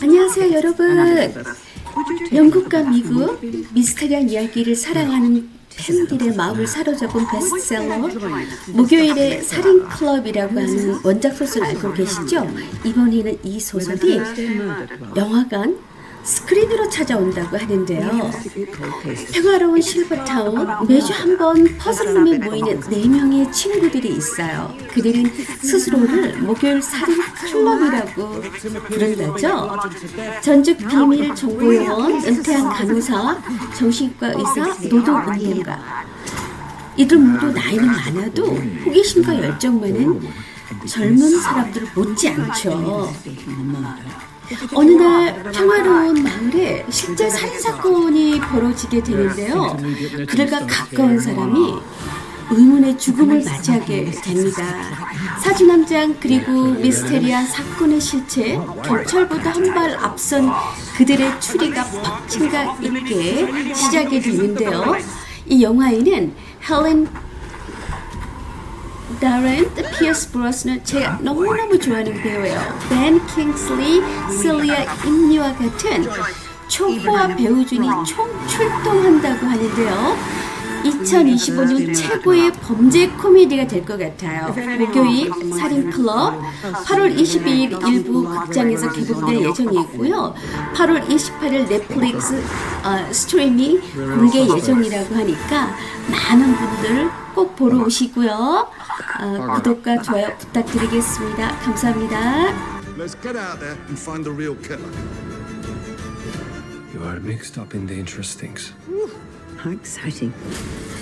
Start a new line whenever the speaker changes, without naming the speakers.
안녕하세요 여러분 영국과 미국 미스테리한 이야기를 사랑하는 팬들의 마음을 사로잡은 베스트셀러 목요일의 살인 클럽이라고 하는 원작 소설을 알고 계시죠? 이번에는 이 소설이 영화관 스크린으로 찾아온다고 하는데요. 평화로운 실버타운 매주 한 번 퍼즐룸에 모이는 네 명의 친구들이 있어요. 그들은 스스로를 목요일 살인 클럽이라고 부른다죠. 전직 비밀 정보요원, 은퇴한 간호사, 정신과 의사, 노동운동가. 이들 모두 나이는 많아도 호기심과 열정만은 젊은 사람들을 못지 않죠. 어느 날 평화로운 마을에 실제 살인 사건이 벌어지게 되는데요. 그들과 가까운 사람이 의문의 죽음을 맞이하게 됩니다. 사진 한장 그리고 미스테리한 사건의 실체 경찰보다 한 발 앞선 그들의 추리가 박진감 있게 시작이 되는데요. 이 영화에는 헬렌 다렌 피어스 브로스는 제가 너무너무 좋아하는 배우예요. 벤 킹슬리, 실리아 임니와 같은 초호화 배우준이 총 출동한다고 하는데요. 2025년 최고의 범죄 코미디가 될 것 같아요. 목요일 살인 클럽 8월 22일 일부 극장에서 개봉될 예정이고요. 8월 28일 넷플릭스 어, 스트리밍 공개 예정이라고 하니까 많은 분들 꼭 보러 오시고요. 어, 구독과 좋아요 부탁드리겠습니다. 감사합니다.
Let's get out there and find the real killer.
You are mixed up in dangerous things.
How exciting.